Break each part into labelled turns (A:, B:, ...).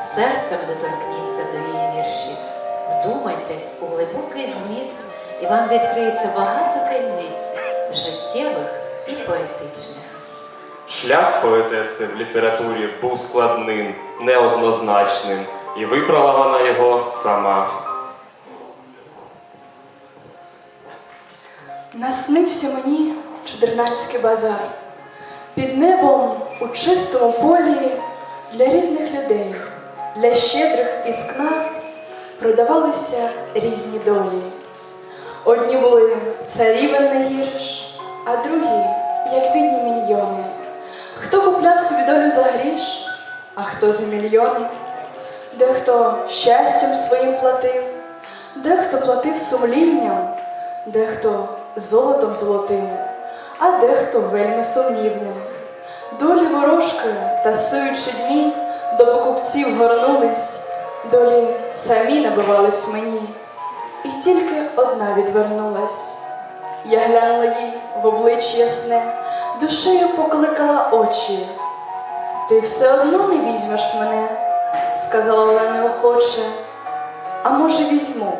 A: серцем доторкніться до її віршів, вдумайтесь у глибокий зміст, і вам відкриється багато таємниць життєвих і поетичних.
B: Шлях поетеси в літературі був складним, неоднозначним, і вибрала вона його сама.
C: Наснився мені чудернацький базар. Під небом у чистому полі для різних для щедрих із кнар продавалися різні долі. Одні були царівен не гірш, а другі, як бідні міньйони. Хто купляв собі долю за гріш, а хто за мільйони. Дехто щастям своїм платив, дехто платив сумлінням, дехто золотом золотим, а дехто вельми сумнівним. Долі ворожки, тасуючи дні, до покупців горнулись, долі самі набивались мені, і тільки одна відвернулась. Я глянула їй в обличчя ясне, душею покликала очі. Ти все одно не візьмеш мене, сказала вона неохоче. А може, візьму?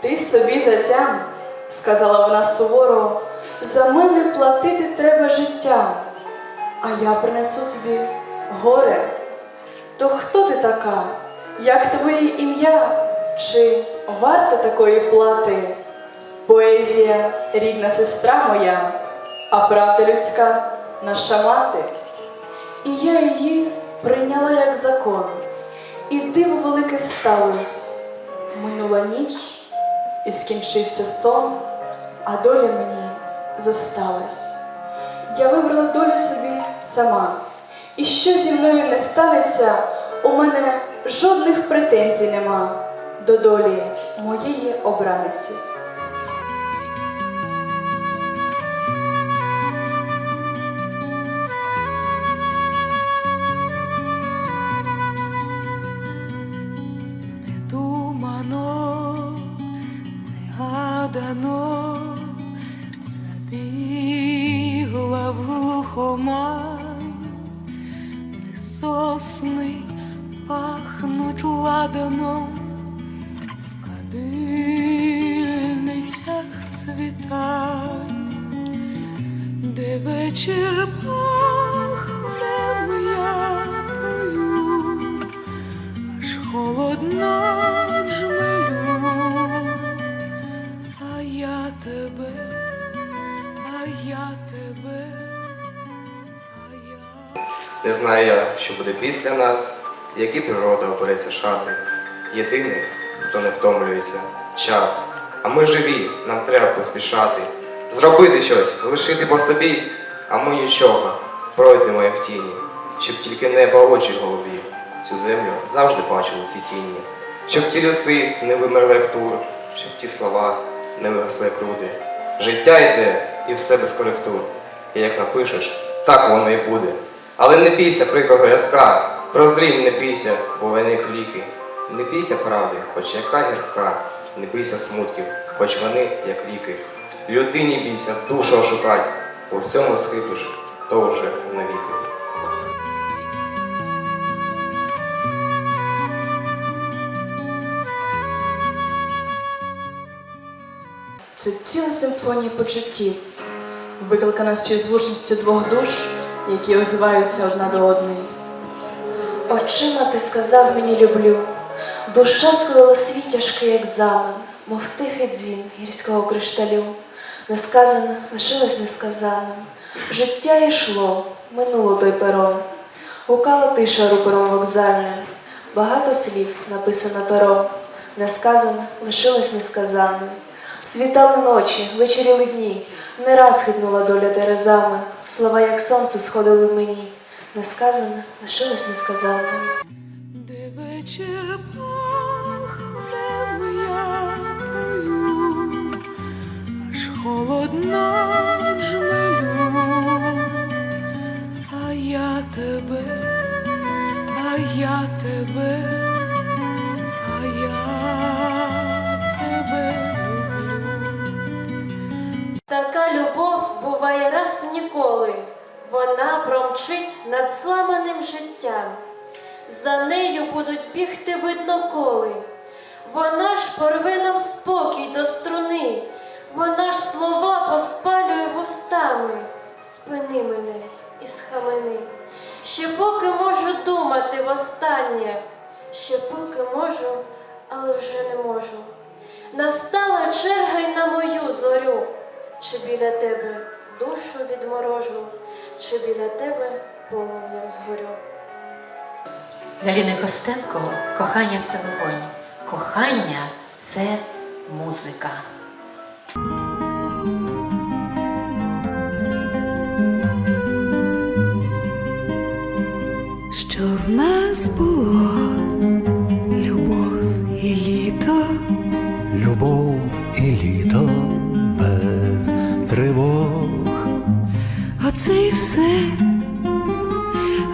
C: Ти собі затям, сказала вона суворо, за мене платити треба життям, а я принесу тобі горе. То хто ти така? Як твоє ім'я? Чи варта такої плати? Поезія рідна сестра моя, а правда людська наша мати. І я її прийняла як закон, і диво велике сталось. Минула ніч, і скінчився сон, а доля мені зосталась. Я вибрала долю собі сама, і що зі мною не станеться, у мене жодних претензій нема до долі моєї обраниці.
D: Не думано, не гадано, забігла в глухомань, де пахнут ладаном, в кадильницях світань, де вечір пахне
E: Не знаю я, що буде після нас, які природа обереться шати. Єдиний, хто не втомлюється, час. А ми живі, нам треба поспішати. Зробити щось, лишити по собі, а ми нічого, пройдемо як тіні, щоб тільки небо очі в голові, цю землю завжди бачили світіння. Щоб ці ліси не вимерли як тур, щоб ті слова не виросли як руди. Життя йде і все без коректур. І як напишеш, так воно і буде. Але не бійся прикрого рядка, прозрінь не бійся, бо вони кліки. Не бійся правди, хоч яка гірка, не бійся смутків, хоч вони як ліки. Людині бійся, душу ошукать, по всьому схибиш, то вже навіки.
C: Це ціла симфонія почуттів, викликана співзвучністю двох душ, які озиваються одна до одної.
F: Очима ти сказав мені люблю, душа склала свій тяжкий екзамен, мов тихий дзвін гірського кришталю. Несказане лишилось несказаним. Життя йшло, минуло той перон. Гукала тиша рупором вокзальним, багато слів написано пером. Несказане лишилось несказаним. Світали ночі, вечеріли дні, не раз хитнула доля терезами, слова, як сонце, сходили мені. Несказане лишилось несказаним.
D: де вечір пахне м'ятою, аж холодно
G: Вона промчить над зламаним життям. за нею будуть бігти видно коли. Вона ж порве нам спокій до струни, вона ж слова поспалює вустами. Спини мене і схамени. Ще поки можу думати востаннє, ще поки можу, але вже не можу. Настала черга й на мою зорю, чи біля тебе душу відморожу, чи біля тебе полум'ям згорю.
A: Для Ліни Костенко кохання це вогонь, кохання це музика.
D: Що в нас було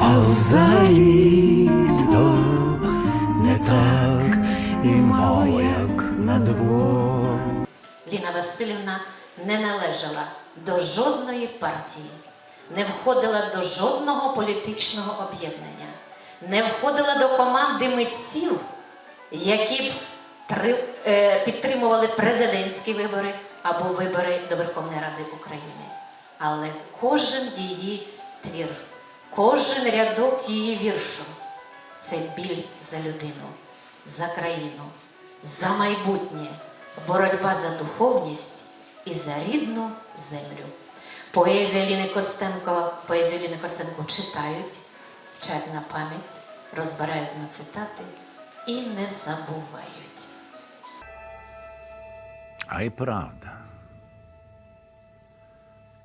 H: а за літо не так і мало, як на двох.
A: Ліна Васильівна не належала до жодної партії, не входила до жодного політичного об'єднання, не входила до команди митців, які б е, підтримували президентські вибори або вибори до Верховної Ради України. Але кожен її твір, кожен рядок її віршу це біль за людину, за країну, за майбутнє, боротьба за духовність і за рідну землю. Поезія Ліни Костенко, поезію Ліни Костенко читають, вчать на пам'ять, розбирають на цитати і не забувають.
I: А й правда.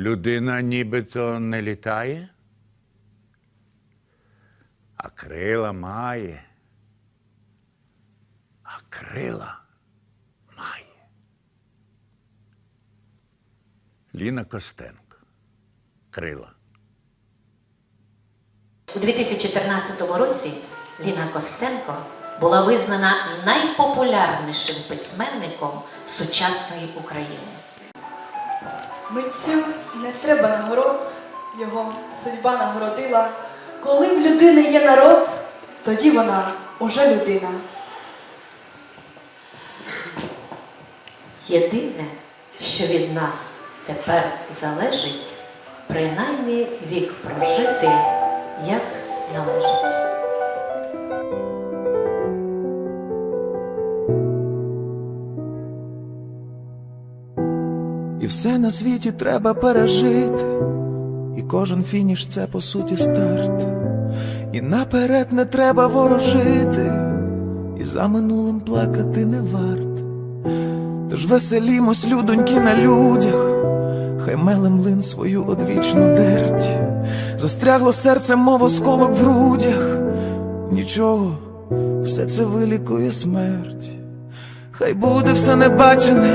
I: Людина нібито не літає, а крила має, а крила має. Ліна Костенко. Крила.
A: У 2014 році Ліна Костенко була визнана найпопулярнішим письменником сучасної України.
C: Митцю не треба нагород, його судьба нагородила. Коли в людини є народ, тоді вона уже людина.
A: Єдине, що від нас тепер залежить, принаймні вік прожити, як належить.
J: Все на світі треба пережити, і кожен фініш це по суті старт. І наперед не треба ворожити, і за минулим плакати не варт. Тож веселімось, людоньки, на людях, хай меле млин свою одвічну дерть. Застрягло серце, мов осколок в грудях. Нічого, все це вилікує смерть. Хай буде все небачене,